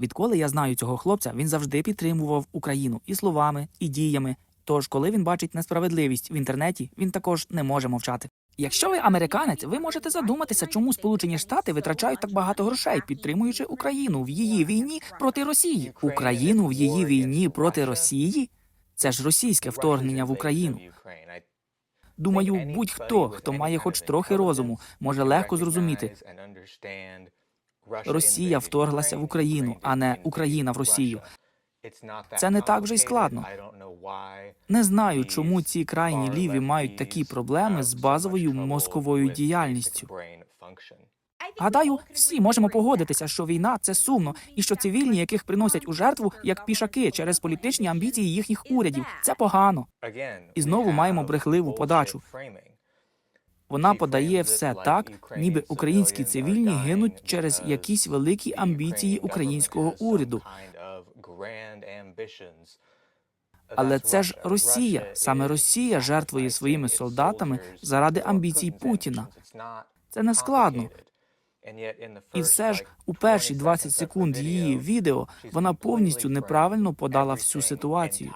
Відколи я знаю цього хлопця, він завжди підтримував Україну і словами, і діями. Тож, коли він бачить несправедливість в інтернеті, він також не може мовчати. Якщо ви американець, ви можете задуматися, чому Сполучені Штати витрачають так багато грошей, підтримуючи Україну в її війні проти Росії. Україну в її війні проти Росії? Це ж російське вторгнення в Україну. Думаю, будь-хто, хто має хоч трохи розуму, може легко зрозуміти. Росія вторглася в Україну, а не Україна в Росію. Це не так вже й складно. Не знаю, чому ці крайні ліві мають такі проблеми з базовою мозковою діяльністю. Гадаю, всі можемо погодитися, що війна це сумно, і що цивільні, яких приносять у жертву як пішаки через політичні амбіції їхніх урядів, це погано. І знову маємо брехливу подачу. Вона подає все так, ніби українські цивільні гинуть через якісь великі амбіції українського уряду. Але це ж Росія, саме Росія жертвує своїми солдатами заради амбіцій Путіна. Це не складно. І все ж у перші 20 секунд її відео вона повністю неправильно подала всю ситуацію.